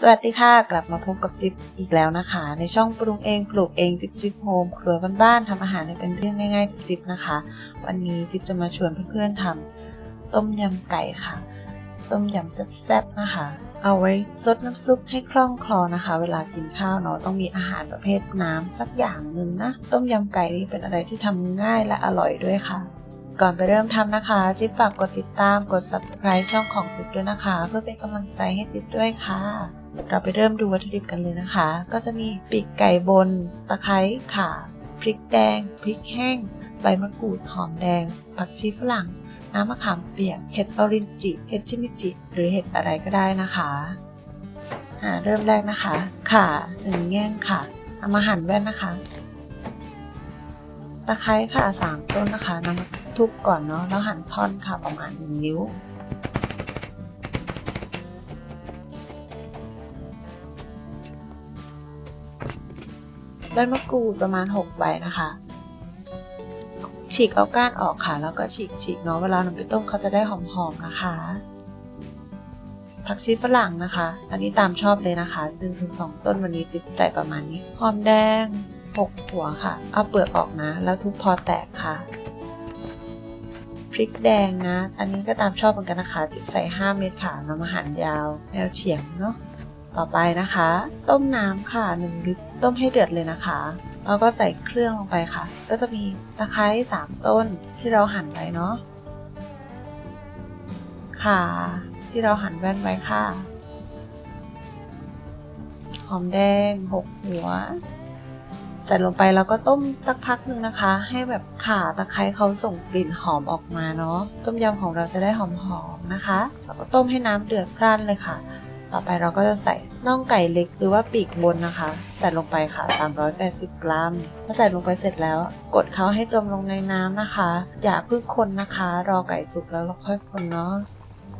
สวัสดีค่ะ กลับมาพบกับจิ๊บอีกแล้วนะคะ ในช่องปรุงเองปลูกเองจิ๊บจิ๊บโฮมครัวบ้านๆทำอาหารให้เป็นเรื่องง่ายๆ จิ๊บๆนะคะ วันนี้จิ๊บจะมาชวนเพื่อนๆทำต้มยำไก่ค่ะ ต้มยำแซ่บๆนะคะ เอาไว้ซดน้ำซุปให้คล่องคลอนะคะ เวลากินข้าวเนาะต้องมีอาหารประเภทน้ำสักอย่างหนึ่งนะ ต้มยำไก่นี่เป็นอะไรที่ทำง่ายและอร่อยด้วยค่ะก่อนไปเริ่มทำนะคะ จิ๊บฝากกดติดตามกด subscribe ช่องของจิ๊บด้วยนะคะ เพื่อเป็นกำลังใจให้จิ๊บด้วยค่ะ เราไปเริ่มดูวัตถุดิบกันเลยนะคะ ก็จะมีปีกไก่บน ตะไคร้ข่า พริกแดง พริกแห้ง ใบมะกรูด หอมแดง ผักชีฝรั่ง น้ำมะขามเปียก เห็ดออรินจิ เห็ดชิมิจิ หรือเห็ดอะไรก็ได้นะคะ อ่า เริ่มแรกนะคะ ข่าหนึ่งแง่งค่ะเอามาหั่นแว่นนะคะ ตะไคร้ค่ะสามต้นนะคะนำมาทุบก่อนเนาะ แล้วหั่นท่อนค่ะประมาณหนึ่งนิ้ว บมะกรูดประมาณ 6 ใบนะคะ ฉีกเอาก้านออกค่ะ แล้วก็ฉีกฉีกเนาะเวลานำไปต้มเขาจะได้หอมๆนะคะ ผักชีฝรั่งนะคะ อันนี้ตามชอบเลยนะคะหนึ่งถึงสองต้นวันนี้จิบใส่ประมาณนี้ หอมแดง6หัวค่ะ เอาเปลือกออกนะ แล้วทุบพอแตกค่ะ พริกแดงนะ อันนี้ก็ตามชอบเหมือนกันนะคะ จิบใส่ 5 เม็ดค่ะนำมาหั่นยาว แนวเฉียงเนาะ ต่อไปนะคะ ต้มน้ำค่ะ1ลิตรต้มให้เดือดเลยนะคะแล้วก็ใส่เครื่องลงไปค่ะ ก็จะมีตะไคร้3ต้นที่เราหั่นไว้เนาะข่าที่เราหั่นแว่นไว้ค่ะ หอมแดง6หัว ใส่ลงไปแล้วก็ต้มสักพักหนึ่งนะคะ ให้แบบข่าตะไคร้เขาส่งกลิ่นหอมออกมาเนาะ ต้มยำของเราจะได้หอมๆนะคะ แล้วก็ต้มให้น้ำเดือดพร่านเลยค่ะ ต่อไปเราก็จะใส่น่องไก่เล็กหรือว่าปีกบนนะคะ ใส่ลงไปค่ะ 380 กรัมพอใส่ลงไปเสร็จแล้ว กดเขาให้จมลงในน้ำนะคะ อย่าเพิ่งคนนะคะ รอไก่สุกแล้วเราค่อยคนเนาะ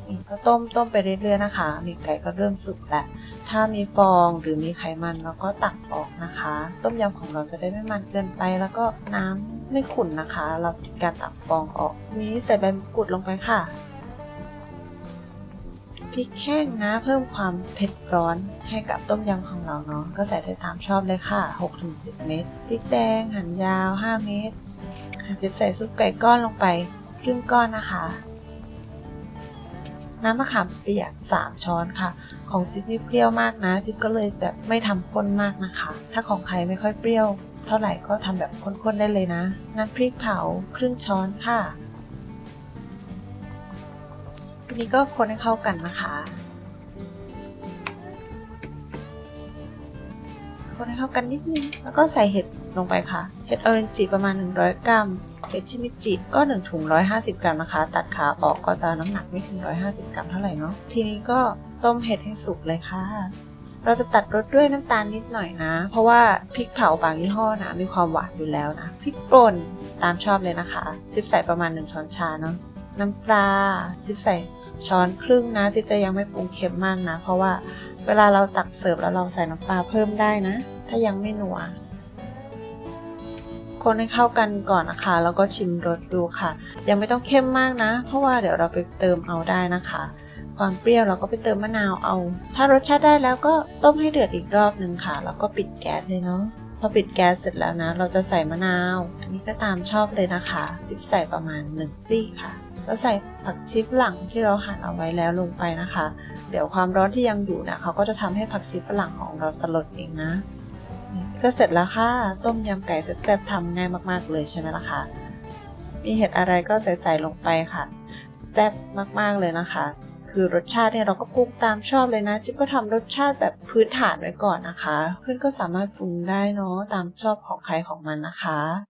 นี่ก็ต้มต้มไปเรื่อยๆนะคะนี่ไก่ก็เริ่มสุกแล้วถ้ามีฟองหรือมีไขมันเราก็ตักออกนะคะ ต้มยำของเราจะได้ไม่มันเกินไป แล้วก็น้ำไม่ขุ่นนะคะ เราการตักฟองออกนี้ใส่ใบมะกรูดลงไปค่ะ พริกแห้งนะเพิ่มความเผ็ดร้อนให้กับต้มยำของเราเนาะก็ใส่ได้ตามชอบเลยค่ะ 6-7 เม็ดพริกแดงหั่นยาว 5 เม็ดค่ะจะใส่ซุปไก่ก้อนลงไปครึ่งก้อนนะคะ น้ำมะขามเปียก 3 ช้อนค่ะ ของจิ๊บนี่เปรี้ยวมากนะจิ๊บก็เลยแบบไม่ทำข้นมากนะคะ ถ้าของใครไม่ค่อยเปรี้ยว เท่าไหร่ก็ทำแบบข้นๆได้เลยนะ น้ำพริกเผาครึ่งช้อนค่ะ ทีนี้ก็คนให้เข้ากันนะคะ คนให้เข้ากันนิดนึง แล้วก็ใส่เห็ดลงไปค่ะ เห็ดออเรนจิประมาณ 100 กรัม เห็ดชิมิจิก็1ถุง150 กรัมนะคะ ตัดขาออกก็จะน้ำหนักไม่ถึง 150 กรัมเท่าไหร่เนาะ ทีนี้ก็ต้มเห็ดให้สุกเลยค่ะเราจะตัดรสด้วยน้ำตาลนิดหน่อยนะ เพราะว่าพริกเผาบางยี่ห้อนะ มีความหวานอยู่แล้วนะ พริกป่นตามชอบเลยนะคะ จิบใส่ประมาณ 1 ช้อนชาเนาะ น้ำปลา จิบใส่ ช้อนครึ่งนะจิ๊บจะยังไม่ปรุงเค็มมากนะ เพราะว่าเวลาเราตักเสิร์ฟแล้วเราใส่น้ำปลาเพิ่มได้นะ ถ้ายังไม่หนัว คนให้เข้ากันก่อนนะคะ แล้วก็ชิมรสดูค่ะ ยังไม่ต้องเข้มมากนะ เพราะว่าเดี๋ยวเราไปเติมเอาได้นะคะ ความเปรี้ยวเราก็ไปเติมมะนาวเอา ถ้ารสชาติได้แล้วก็ต้มให้เดือดอีกรอบหนึ่งค่ะ แล้วก็ปิดแก๊สเลยเนาะพอปิดแก๊สเสร็จแล้วนะ เราจะใส่มะนาว อันนี้ก็ตามชอบเลยนะคะจิบใส่ประมาณ1ซี่ค่ะ แล้วใส่ผักชีฝรั่งที่เราหั่นเอาไว้แล้วลงไปนะคะ เดี๋ยวความร้อนที่ยังอยู่นะเขาก็จะทำให้ผักชีฝรั่งของเราสลดเองนะ ก็เสร็จแล้วค่ะ ต้มยำไก่แซ่บๆทำง่ายมากๆเลยใช่ไหมล่ะคะมีเห็ดอะไรก็ใส่ๆลงไปค่ะ แซ่บมากๆเลยนะคะ คือรสชาติเนี่ยเราก็ปรุงตามชอบเลยนะจิ๊บก็ทำรสชาติแบบพื้นฐานไว้ก่อนนะคะ เพื่อนก็สามารถปรุงได้เนาะตามชอบของใครของมันนะคะ